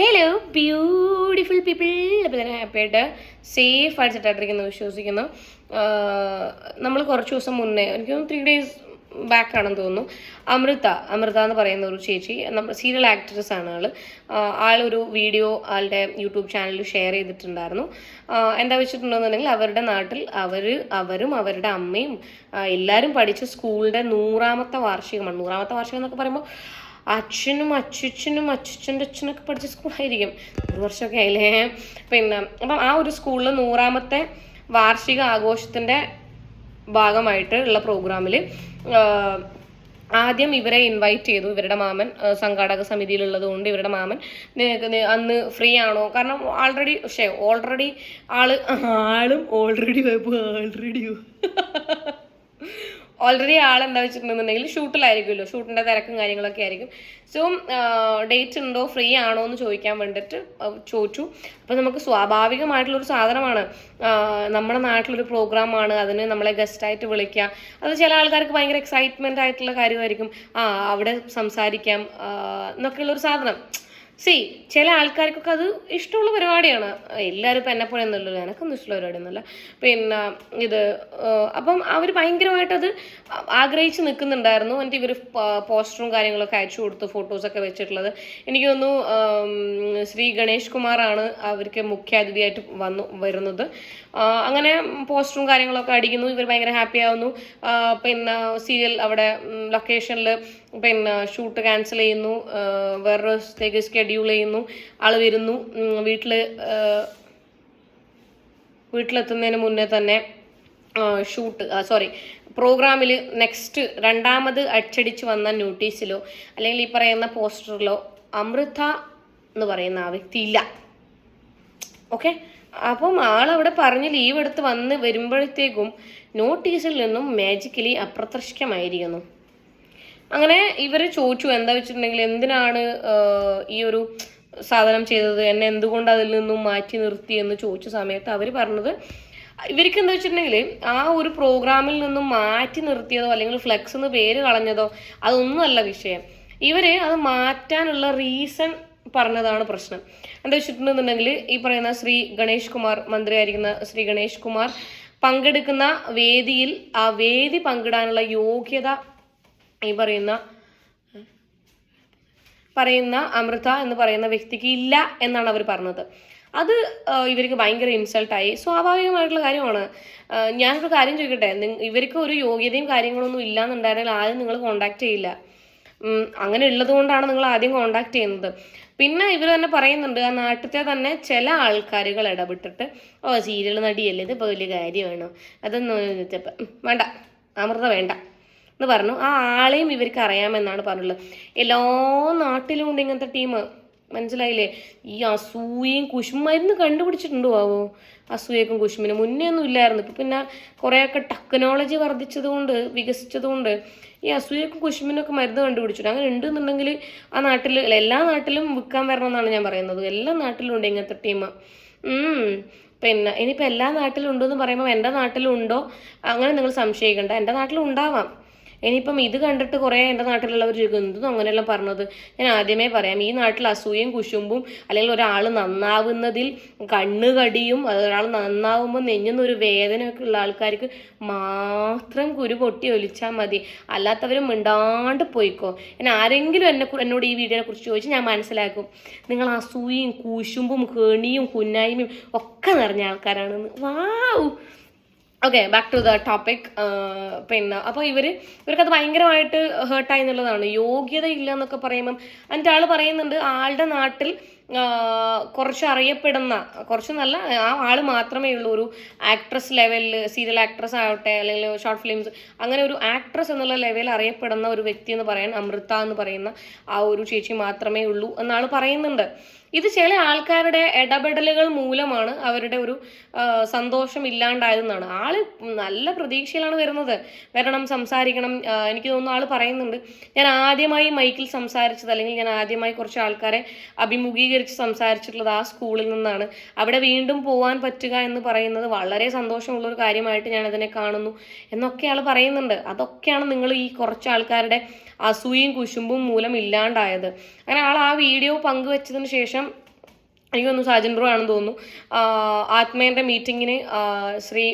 Hello beautiful people അപ്പോൾ തന്നെ happy ആയിട്ട് സേഫ് ആയിട്ട് വിശ്വസിക്കുന്നു. നമ്മൾ കുറച്ച് ദിവസം മുന്നേ എനിക്ക് ത്രീ ഡേയ്സ് ബാക്ക് ആണെന്ന് തോന്നുന്നു അമൃത അമൃത എന്ന് പറയുന്ന ഒരു ചേച്ചി നമ്മൾ സീരിയൽ ആക്ട്രസ് ആണ് ആൾ. ആളൊരു വീഡിയോ ആളുടെ യൂട്യൂബ് ചാനലിൽ ഷെയർ ചെയ്തിട്ടുണ്ടായിരുന്നു. എന്താ വെച്ചിട്ടുണ്ടെന്നുണ്ടെങ്കിൽ അവരുടെ നാട്ടിൽ അവർ അവരും അവരുടെ അമ്മയും എല്ലാവരും പഠിച്ച സ്കൂളിന്റെ നൂറാമത്തെ വാർഷികമാണ്. നൂറാമത്തെ വാർഷികം എന്നൊക്കെ പറയുമ്പോൾ അച്ഛനും അച്ഛനും അച്ഛന്റെ അച്ഛനൊക്കെ പഠിച്ച സ്കൂളായിരിക്കും. ഒരു വർഷമൊക്കെ ആയില്ലേ? പിന്നെ അപ്പം ആ ഒരു സ്കൂളിൽ നൂറാമത്തെ വാർഷിക ആഘോഷത്തിന്റെ ഭാഗമായിട്ട് ഉള്ള പ്രോഗ്രാമിൽ ആദ്യം ഇവരെ ഇൻവൈറ്റ് ചെയ്തു. ഇവരുടെ മാമൻ സംഘാടക സമിതിയിലുള്ളത് കൊണ്ട് ഇവരുടെ മാമൻ അന്ന് ഫ്രീ ആണോ? കാരണം ഓൾറെഡി പക്ഷേ ഓൾറെഡി ആൾ ആളും ഓൾറെഡി പോയപ്പോൾ ആൾറെഡിയോ ഓൾറെഡി ആൾ എന്താ വെച്ചിട്ടുണ്ടെന്നുണ്ടെങ്കിൽ ഷൂട്ടിലായിരിക്കുമല്ലോ. ഷൂട്ടിന്റെ തിരക്കും കാര്യങ്ങളൊക്കെ ആയിരിക്കും. സോ ഡേറ്റ് ഉണ്ടോ? ഫ്രീ ആണോ എന്ന് ചോദിക്കാൻ വേണ്ടിയിട്ട് ചോദിച്ചു. അപ്പോൾ നമുക്ക് സ്വാഭാവികമായിട്ടുള്ള ഒരു സാധനമാണ് നമ്മുടെ നാട്ടിലൊരു പ്രോഗ്രാമാണ് അതിന് നമ്മളെ ഗസ്റ്റായിട്ട് വിളിക്കുക. അത് ചില ആൾക്കാർക്ക് ഭയങ്കര എക്സൈറ്റ്മെന്റ് ആയിട്ടുള്ള കാര്യമായിരിക്കും. ആ അവിടെ സംസാരിക്കാം. എന്നൊക്കെയുള്ളൊരു സാധനം. സി ചില ആൾക്കാർക്കൊക്കെ അത് ഇഷ്ടമുള്ള പരിപാടിയാണ്. എല്ലാവരും ഇപ്പം എന്നെ പോലെ ഒന്നുമല്ലല്ലോ എനക്കൊന്നും ഇഷ്ടമുള്ള പരിപാടിയൊന്നുമല്ല. പിന്നെ ഇത് അപ്പം അവർ ഭയങ്കരമായിട്ടത് ആഗ്രഹിച്ച് നിൽക്കുന്നുണ്ടായിരുന്നു. എന്നിട്ട് ഇവർ പോസ്റ്ററും കാര്യങ്ങളൊക്കെ അയച്ചു കൊടുത്തു ഫോട്ടോസൊക്കെ വെച്ചിട്ടുള്ളത്. എനിക്ക് തോന്നുന്നു ശ്രീ ഗണേഷ് കുമാറാണ് അവർക്ക് മുഖ്യാതിഥിയായിട്ട് വന്നു വരുന്നത്. അങ്ങനെ പോസ്റ്ററും കാര്യങ്ങളൊക്കെ അടിക്കുന്നു. ഇവർ ഭയങ്കര ഹാപ്പി ആവുന്നു. പിന്നെ സീരിയൽ അവിടെ ലൊക്കേഷനിൽ പിന്നെ ഷൂട്ട് ക്യാൻസൽ ചെയ്യുന്നു. വേറൊരു ദിവസത്തേക്ക് സ്കെഡ്യൂൾ ചെയ്യുന്നു. ആൾ വരുന്നു. വീട്ടിൽ വീട്ടിലെത്തുന്നതിന് മുന്നേ തന്നെ ഷൂട്ട് സോറി പ്രോഗ്രാമിൽ നെക്സ്റ്റ് രണ്ടാമത് അച്ചടിച്ച് വന്ന നോട്ടീസിലോ അല്ലെങ്കിൽ ഈ പറയുന്ന പോസ്റ്ററിലോ അമൃത എന്ന് പറയുന്ന ആ വ്യക്തി ഇല്ല ഓക്കെ അപ്പം ആളവിടെ പറഞ്ഞ് ലീവ് എടുത്ത് വന്ന് വരുമ്പോഴത്തേക്കും നോട്ടീസിൽ നിന്നും മാജിക്കലി അപ്രത്യക്ഷമായിരിക്കുന്നു. അങ്ങനെ ഇവർ ചോദിച്ചു എന്താ വെച്ചിട്ടുണ്ടെങ്കിൽ എന്തിനാണ് ഈ ഒരു സാധനം ചെയ്തത്? എന്നെ എന്തുകൊണ്ട് അതിൽ നിന്നും മാറ്റി നിർത്തി എന്ന് ചോദിച്ച സമയത്ത് അവർ പറഞ്ഞത് ഇവർക്ക് എന്താ വെച്ചിട്ടുണ്ടെങ്കിൽ ആ ഒരു പ്രോഗ്രാമിൽ നിന്നും മാറ്റി നിർത്തിയതോ അല്ലെങ്കിൽ ഫ്ലെക്സ് എന്ന് പേര് കളഞ്ഞതോ അതൊന്നുമല്ല വിഷയം. ഇവർ അത് മാറ്റാനുള്ള റീസൺ പറഞ്ഞതാണ് പ്രശ്നം. എന്താ വെച്ചിട്ടുണ്ടെന്നുണ്ടെങ്കിൽ ഈ പറയുന്ന ശ്രീ ഗണേഷ് കുമാർ മന്ത്രിയായിരിക്കുന്ന ശ്രീ ഗണേഷ് കുമാർ പങ്കെടുക്കുന്ന വേദിയിൽ ആ വേദി പങ്കിടാനുള്ള യോഗ്യത ഈ പറയുന്ന പറയുന്ന അമൃത എന്ന് പറയുന്ന വ്യക്തിക്ക് ഇല്ല എന്നാണ് അവർ പറഞ്ഞത്. അത് ഇവർക്ക് ഭയങ്കര ഇൻസൾട്ടായി. സ്വാഭാവികമായിട്ടുള്ള കാര്യമാണ്. ഞാനൊരു കാര്യം ചോദിക്കട്ടെ? ഇവർക്ക് ഒരു യോഗ്യതയും കാര്യങ്ങളൊന്നും ഇല്ലാന്നുണ്ടായിരുന്നെങ്കിൽ ആരും നിങ്ങൾ കോണ്ടാക്ട് ചെയ്യില്ല. അങ്ങനെ ഉള്ളതുകൊണ്ടാണ് നിങ്ങൾ ആദ്യം കോണ്ടാക്ട് ചെയ്യുന്നത്. പിന്നെ ഇവർ തന്നെ പറയുന്നുണ്ട് ആ നാട്ടിലത്തെ തന്നെ ചില ആൾക്കാരുകൾ ഇടപെട്ടിട്ട് ഓ സീരിയൽ നടിയല്ലേ ഇത് ഇപ്പോൾ വലിയ കാര്യമാണ്? അതൊന്നും വേണ്ട അമൃത വേണ്ട എന്ന് പറഞ്ഞു. ആ ആളെയും ഇവർക്ക് അറിയാമെന്നാണ് പറഞ്ഞുള്ളത് എല്ലാ നാട്ടിലും ഉണ്ട് ഇങ്ങനത്തെ ടീം മനസ്സിലായില്ലേ? ഈ അസൂയയും കുശും കണ്ടുപിടിച്ചിട്ടുണ്ടോ ആവോ? അസൂയക്കും കുശുമിനും മുന്നേ ഒന്നും ഇല്ലായിരുന്നു. ഇപ്പം പിന്നെ കുറേയൊക്കെ ടെക്നോളജി വർദ്ധിച്ചതുകൊണ്ട് വികസിച്ചതുകൊണ്ട് വികസിച്ചത് കൊണ്ട് ഈ അസൂയക്കും കുശുമിനൊക്കെ മരുന്ന് കണ്ടുപിടിച്ചിട്ട് അങ്ങനെ ഉണ്ടെന്നുണ്ടെങ്കിൽ ആ നാട്ടിൽ എല്ലാ നാട്ടിലും വിൽക്കാൻ വരണമെന്നാണ് ഞാൻ പറയുന്നത്. എല്ലാ നാട്ടിലും ഉണ്ട് ഇങ്ങനത്തെ ടീം. പിന്നെ ഇനിയിപ്പോൾ എല്ലാ നാട്ടിലും ഉണ്ടോ എന്ന് പറയുമ്പോൾ എന്റെ നാട്ടിലും ഉണ്ടോ? അങ്ങനെ നിങ്ങൾ സംശയിക്കേണ്ട. എന്റെ നാട്ടിലും ഉണ്ടാവാം. ഇനിയിപ്പം ഇത് കണ്ടിട്ട് കുറേ എന്റെ നാട്ടിലുള്ളവർ ചോദിക്കും എന്തും അങ്ങനെയെല്ലാം പറഞ്ഞത്? ഞാൻ ആദ്യമേ പറയാം ഈ നാട്ടിൽ അസൂയയും കുശുമ്പും അല്ലെങ്കിൽ ഒരാൾ നന്നാവുന്നതിൽ കണ്ണുകടിയും ഒരാൾ നന്നാവുമ്പോൾ നെഞ്ഞുന്ന ഒരു വേദനയൊക്കെ ഉള്ള ആൾക്കാർക്ക് മാത്രം കുരു പൊട്ടി ഒലിച്ചാൽ മതി. അല്ലാത്തവരും മിണ്ടാണ്ട് പോയിക്കോ. ഞാൻ ആരെങ്കിലും എന്നെ എന്നോട് ഈ വീഡിയോനെ കുറിച്ച് ചോദിച്ചാൽ ഞാൻ മനസ്സിലാക്കും. നിങ്ങൾ അസൂയയും കുശുമ്പും കെണിയും കുന്നായ്മയും ഒക്കെ നിറഞ്ഞ ആൾക്കാരാണെന്ന്. Wow okay back to the topic പിന്നെ അപ്പോൾ ഇവർ ഇവർക്കത് ഭയങ്കരമായിട്ട് ഹേർട്ടായി എന്നുള്ളതാണ്. യോഗ്യത ഇല്ല എന്നൊക്കെ പറയുമ്പം എന്നിട്ട് ആൾ പറയുന്നുണ്ട് ആളുടെ നാട്ടിൽ കുറച്ച് അറിയപ്പെടുന്ന കുറച്ച് നല്ല ആ ആൾ മാത്രമേ ഉള്ളൂ. ഒരു ആക്ട്രസ് ലെവലിൽ സീരിയൽ ആക്ട്രസ് ആവട്ടെ അല്ലെങ്കിൽ ഷോർട്ട് ഫിലിംസ് അങ്ങനെ ഒരു ആക്ട്രസ് എന്നുള്ള ലെവലിൽ അറിയപ്പെടുന്ന ഒരു വ്യക്തി എന്ന് പറയാൻ അമൃത എന്ന് പറയുന്ന ആ ഒരു ചേച്ചി മാത്രമേ ഉള്ളൂ എന്നാൾ പറയുന്നുണ്ട്. ഇത് ചില ആൾക്കാരുടെ ഇടപെടലുകൾ മൂലമാണ് അവരുടെ ഒരു സന്തോഷം ഇല്ലാണ്ടായതെന്നാണ്. ആൾ നല്ല പ്രതീക്ഷയിലാണ് വരുന്നത്. വരണം സംസാരിക്കണം എനിക്ക് തോന്നുന്നു ആൾ പറയുന്നുണ്ട്. ഞാൻ ആദ്യമായി മൈക്കിൽ സംസാരിച്ചത് അല്ലെങ്കിൽ ഞാൻ ആദ്യമായി കുറച്ച് ആൾക്കാരെ അഭിമുഖീകരിച്ച് സംസാരിച്ചിട്ടുള്ളത് ആ സ്കൂളിൽ നിന്നാണ്. അവിടെ വീണ്ടും പോകാൻ പറ്റുക എന്ന് പറയുന്നത് വളരെ സന്തോഷമുള്ള ഒരു കാര്യമായിട്ട് ഞാൻ അതിനെ കാണുന്നു എന്നൊക്കെ ആൾ പറയുന്നുണ്ട്. അതൊക്കെയാണ് നിങ്ങൾ ഈ കുറച്ച് ആൾക്കാരുടെ അസൂയയും കുശുമ്പും മൂലം ഇല്ലാണ്ടായത്. അങ്ങനെ ആൾ ആ വീഡിയോ പങ്കുവച്ചതിന് ശേഷം എനിക്ക് തോന്നുന്നു സാജൻ ആണെന്ന് തോന്നുന്നു. ആത്മേന്റെ മീറ്റിങ്ങിന് ശ്രീ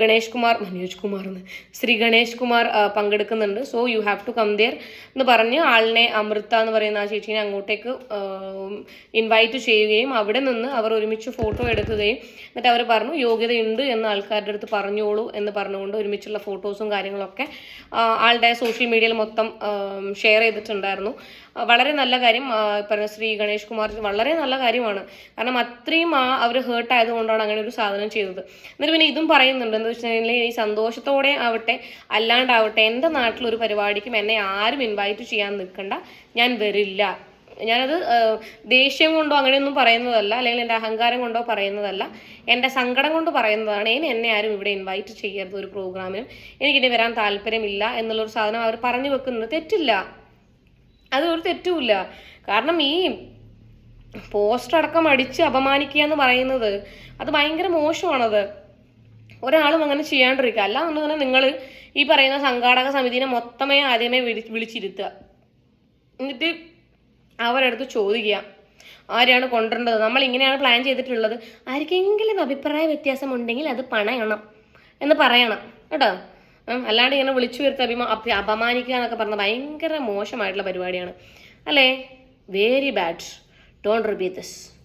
ഗണേഷ് കുമാർ മനോജ് കുമാർ എന്ന് ശ്രീ ഗണേഷ് കുമാർ പങ്കെടുക്കുന്നുണ്ട്. So you have to come there എന്ന് പറഞ്ഞ് ആളിനെ അമൃത എന്ന് പറയുന്ന ആ ചേച്ചീനെ അങ്ങോട്ടേക്ക് ഇൻവൈറ്റ് ചെയ്യുകയും അവിടെ നിന്ന് അവർ ഒരുമിച്ച് ഫോട്ടോ എടുക്കുകയും എന്നിട്ട് അവർ പറഞ്ഞു യോഗ്യതയുണ്ട് എന്ന് ആൾക്കാരുടെ അടുത്ത് പറഞ്ഞോളൂ എന്ന് പറഞ്ഞുകൊണ്ട് ഒരുമിച്ചുള്ള ഫോട്ടോസും കാര്യങ്ങളൊക്കെ ആളുടെ സോഷ്യൽ മീഡിയയിൽ മൊത്തം ഷെയർ ചെയ്തിട്ടുണ്ടായിരുന്നു. വളരെ നല്ല കാര്യം പറഞ്ഞ ശ്രീ ഗണേഷ് കുമാർ വളരെ നല്ല കാര്യമാണ്. കാരണം അത്രയും ആ അവർ ഹേർട്ട് ആയതുകൊണ്ടാണ് അങ്ങനെ ഒരു സാധനം ചെയ്തത്. എന്നിട്ട് പിന്നെ ഇതും പറയുന്നുണ്ട്. എന്താ വെച്ചിട്ടുണ്ടെങ്കിൽ ഈ സന്തോഷത്തോടെ ആവട്ടെ അല്ലാണ്ടാവട്ടെ എന്റെ നാട്ടിലൊരു പരിപാടിക്കും എന്നെ ആരും ഇൻവൈറ്റ് ചെയ്യാൻ നിൽക്കണ്ട ഞാൻ വരില്ല. ഞാനത് ദേഷ്യം കൊണ്ടോ അങ്ങനെയൊന്നും പറയുന്നതല്ല. അല്ലെങ്കിൽ എന്റെ അഹങ്കാരം കൊണ്ടോ പറയുന്നതല്ല. എന്റെ സങ്കടം കൊണ്ട് പറയുന്നതാണ്. ഇനി എന്നെ ആരും ഇവിടെ ഇൻവൈറ്റ് ചെയ്യരുത് ഒരു പ്രോഗ്രാമിനും എനിക്കിനി വരാൻ താല്പര്യമില്ല എന്നുള്ളൊരു സാധനം അവർ പറഞ്ഞു വെക്കുന്നത് തെറ്റില്ല. ഒരു തെറ്റുമില്ല. കാരണം ഈ പോസ്റ്റർ അടക്കം അടിച്ച് അപമാനിക്കുക എന്ന് പറയുന്നത് അത് ഭയങ്കര മോശമാണത്. ഒരാളും അങ്ങനെ ചെയ്യാണ്ടിരിക്കുക. അല്ല എന്നുണ്ടെങ്കിൽ നിങ്ങൾ ഈ പറയുന്ന സംഘാടക സമിതിനെ മൊത്തമേ ആദ്യമേ വിളി വിളിച്ചിരുത്തുക. എന്നിട്ട് അവരടുത്ത് ചോദിക്കുക. ആരെയാണ് കൊണ്ടുവരേണ്ടത്? നമ്മൾ ഇങ്ങനെയാണ് പ്ലാൻ ചെയ്തിട്ടുള്ളത്. ആർക്കെങ്കിലും അഭിപ്രായ വ്യത്യാസം ഉണ്ടെങ്കിൽ അത് പണയണം എന്ന് പറയണം. കേട്ടോ? അല്ലാണ്ട് ഇങ്ങനെ വിളിച്ചു വരുത്തി അഭിമാ അഭി അപമാനിക്കുക എന്നൊക്കെ പറഞ്ഞാൽ ഭയങ്കര മോശമായിട്ടുള്ള പരിപാടിയാണ്. അല്ലേ? Very bad don't repeat this